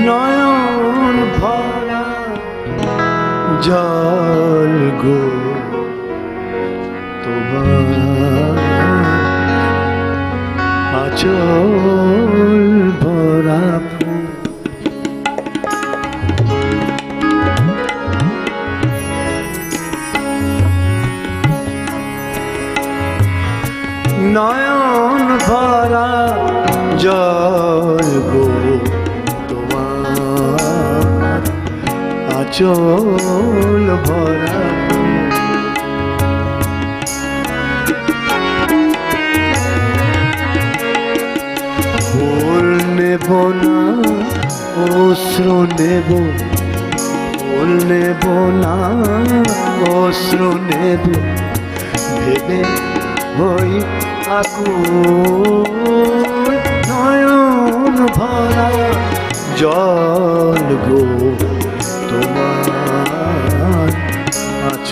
নয়ন ভরা জল গো তোমার আচল ভরা নয়ন ভরা জল গো আচল ভরা ফুল নেব না অশ্রু নেব। ফুল নেব না অশ্রু নেব। ভেবে হই আকুল নয়ন ভরা, জল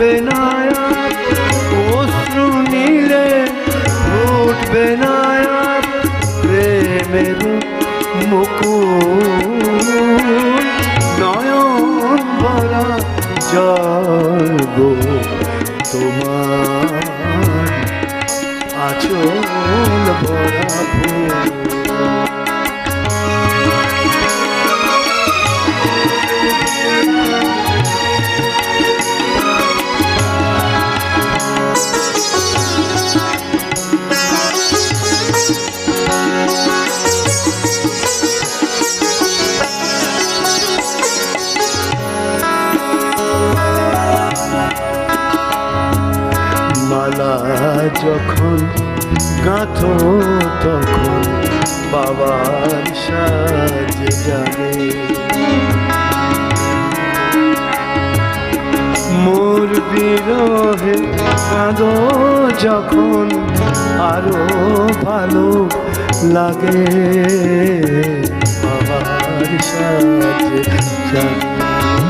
ফুটবে না ও শুনিলে ফুটবে প্রেমের মুকুল। নয়ন ভরা জল তোমার আচল ভরা মালা যখন গাঁথো তখন বাবার সাজে যাবে মোর বিরহে কাঁদো যখন আরও ভালো লাগে। বাবার সাজে যাবে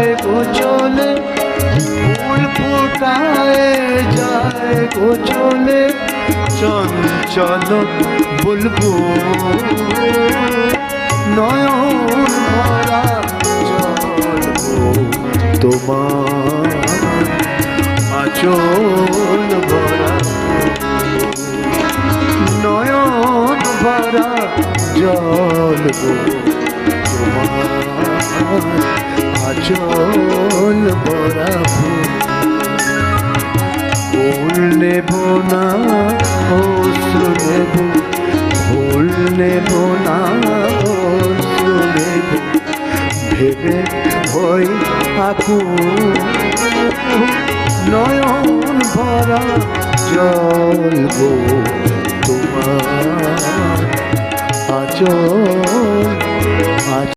যায় গো চলে, ফুল ফুটায় যায় গো চলে, চঞ্চল বলব নয়ন ভরা তোমার আচল ভরা। নয়ন ভরা জল তোমার আচল ভরা ফুল নেব না, অশ্রু নেব। ফুল নেব না শুনেব ভেবে হই আকুল নয়ন ভরা জল তোমার আচল